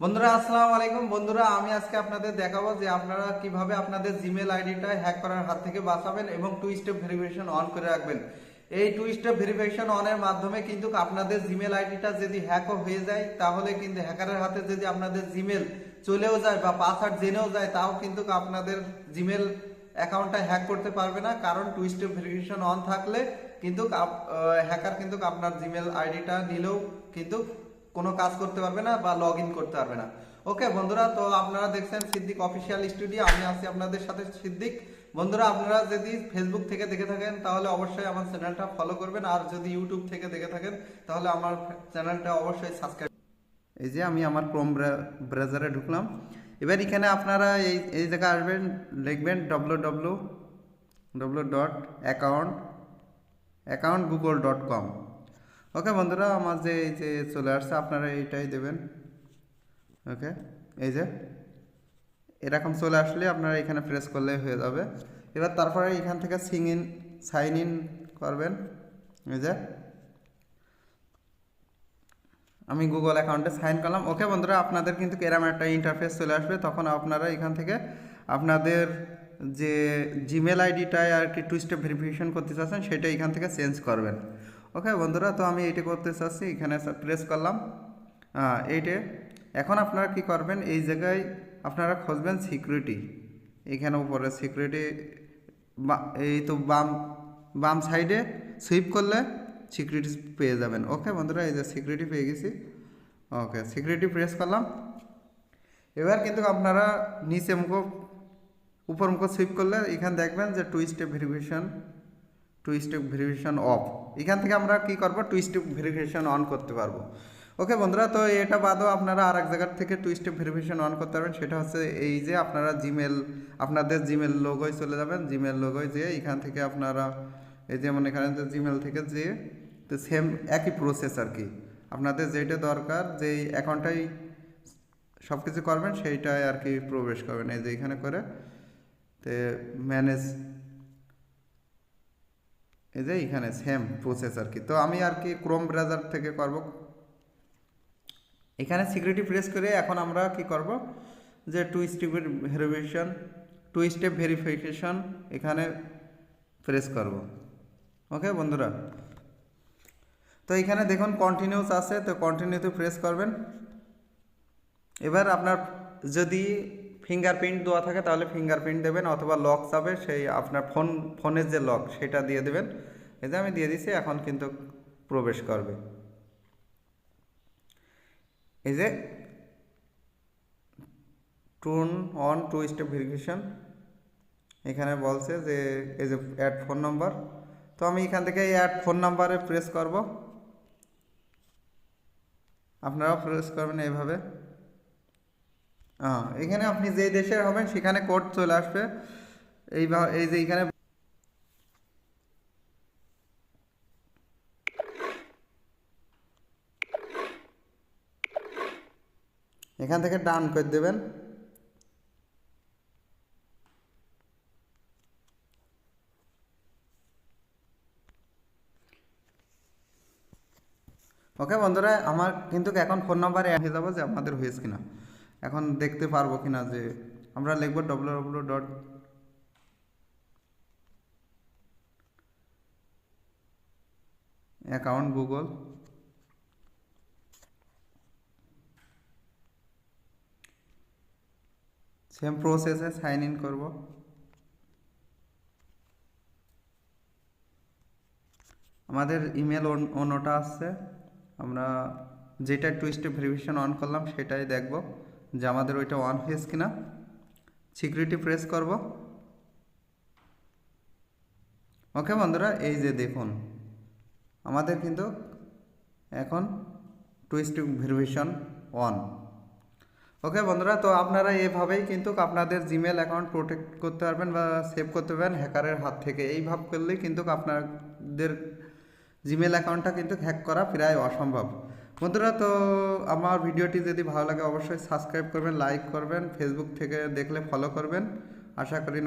বন্ধুরা, আসসালামু আলাইকুম। বন্ধুরা, আমি আজকে আপনাদের দেখাবো যে আপনারা কীভাবে আপনাদের জিমেল আইডিটা হ্যাক করার হাত থেকে বাঁচাবেন এবং টু স্টেপ ভেরিফিকেশন অন করে রাখবেন। এই টু স্টেপ ভেরিফিকেশন অনের মাধ্যমে কিন্তু আপনাদের জিমেল আইডিটা যদি হ্যাকও হয়ে যায়, তাহলে কিন্তু হ্যাকারের হাতে যদি আপনাদের জিমেল চলেও যায় বা পাসওয়ার্ড জেনেও যায়, তাও কিন্তু আপনাদের জিমেল অ্যাকাউন্টটা হ্যাক করতে পারবে না। কারণ টু স্টেপ ভেরিফিকেশন অন থাকলে কিন্তু হ্যাকার কিন্তু আপনার জিমেল আইডিটা নিলেও কিন্তু কোনো কাজ করতে পারবে না বা লগ করতে পারবে না। ওকে বন্ধুরা, তো আপনারা দেখছেন সিদ্দিক অফিসিয়াল স্টুডিও আমি আছি আপনাদের সাথে সিদ্দিক। বন্ধুরা, আপনারা যদি ফেসবুক থেকে দেখে থাকেন, তাহলে অবশ্যই আমার চ্যানেলটা ফলো করবেন। আর যদি ইউটিউব থেকে দেখে থাকেন, তাহলে আমার চ্যানেলটা অবশ্যই সাবস্ক্রাইব এই যে আমি আমার ক্রোম ব্রাউজারে ঢুকলাম। এবার এখানে আপনারা এই এই জায়গায় আসবেন, লিখবেন W W W dot account account Google dot com okay বন্ধুরা, আমার যে এই যে চলে আসছে, আপনারা এইটাই দেবেন। ওকে এই যে। এরকম চলে আসলে আপনারা এখানে প্রেস করলে হয়ে যাবে। এবার তারপরে এখান থেকে সিং ইন সাইন ইন করবেন। এই যে। আমি গুগল অ্যাকাউন্টে সাইন করলাম। ওকে বন্ধুরা, আপনাদের কিন্তু এরম একটা ইন্টারফেস চলে আসবে। তখন আপনারা এখান থেকে আপনাদের যে জিমেল আইডিটায় আর কি টু স্টেপ ভেরিফিকেশন করতে চাচ্ছেন, সেটা এখান থেকে চেঞ্জ করবেন। ওকে বন্ধুরা, তো আমি এইটা করতে চাচ্ছি, এখানে প্রেস করলাম। এইটে। এখন আপনারা কি করবেন, এই জায়গায় আপনারা খুঁজবেন সিকিউরিটি এখানে উপরে সিকিউরিটি এই তো বাম বাম সাইডে সুইপ করলে সিকিউরিটি পেয়ে যাবেন। ওকে বন্ধুরা, এই যে সিকিউরিটি পেয়ে গেছি। ওকে সিকিউরিটি প্রেস করলাম। এবার কিন্তু আপনারা নিচে মুখ, উপর মুখ সুইপ করলে এখানে দেখবেন যে two step verification two step verification off এখান থেকে আমরা কি করব? টু স্টেপ ভেরিফিকেশন অন করতে পারব। ওকে বন্ধুরা, তো এটা বাদও আপনারা আর এক জায়গার থেকে টু স্টেপ ভেরিফিকেশন অন করতে পারবেন। সেটা হচ্ছে এই যে আপনারা জিমেল আপনাদের জিমেল লোগোয় চলে যাবেন। জিমেল লোগোয় যেয়ে এখান থেকে আপনারা এই যেমন এখানে যে জিমেল থেকে যেয়ে তো সেম একই প্রসেস আর কি। আপনাদের যেটা দরকার, যেই অ্যাকাউন্টটাই সব কিছু করবেন সেইটাই আর কি প্রবেশ করবেন। এই যে এখানে করে, তে ম্যানেজ এই যে এখানে সেম প্রসেস আর কি। তো আমি আর কি ক্রোম ব্রাউজার থেকে করব। এখানে সিকিউরিটি প্রেস করে এখন আমরা কি করব? যে two step verification two step verification এখানে প্রেস করব। ওকে বন্ধুরা? তো এখানে দেখুন কন্টিনিউস আছে, তো কন্টিনিউতে প্রেস করবেন। এবার আপনার যদি ফিঙ্গারপ্রিন্ট দেওয়া থাকে, তাহলে ফিঙ্গারপ্রিন্ট দেবেন অথবা লক যাবে সেই আপনার ফোন ফোনের যে লক সেটা দিয়ে দেবেন। এই যে আমি দিয়ে দিছি, এখন কিন্তু প্রবেশ করবে। এই যে টুন অন টু স্টেপ ভেরিফিকেশন এখানে বলছে যে এই যে অ্যাড ফোন নাম্বার তো আমি এখান থেকে অ্যাড ফোন নাম্বারে প্রেস করব। আপনারাও প্রেস করবেন এইভাবে। এখানে আপনি যেই দেশের হবেন, সেখানে কোড চলে আসবে। এই এই যে এখানে এখান থেকে ডান করে দেবেন। ওকে বন্ধুরা, আমার কিন্তু এখন ফোন নাম্বারে হয়ে যাব যে আমাদের হয়েছে কিনা। এখন দেখতে পারব কিনা যে আমরা লিখব W W dot account Google same প্রসেসে সাইন ইন করব। আমাদের ইমেল অন্যটা আসছে। আমরা যেটা টু স্টেপ ভেরিফিকেশন অন করলাম সেটাই দেখব। যে আমাদের ওইটা অন হয়েছে কিনা। সিকিউরিটি প্রেস করব। ওকে বন্ধুরা, এই যে দেখুন, আমাদের কিন্তু এখন two step verification on okay বন্ধুরা, তো আপনারা এভাবেই কিন্তু আপনাদের জিমেল অ্যাকাউন্ট প্রোটেক্ট করতে পারবেন বা সেভ করতে পারবেন হ্যাকারের হাত থেকে। এইভাব করলেই কিন্তু আপনাদের জিমেল অ্যাকাউন্টটা কিন্তু হ্যাক করা প্রায় অসম্ভব। বন্ধুরা, তো আমার ভিডিওটি যদি ভালো লাগে, অবশ্যই সাবস্ক্রাইব করবেন, লাইক করবেন ফেসবুক থেকে দেখলে ফলো করবেন। আশা করি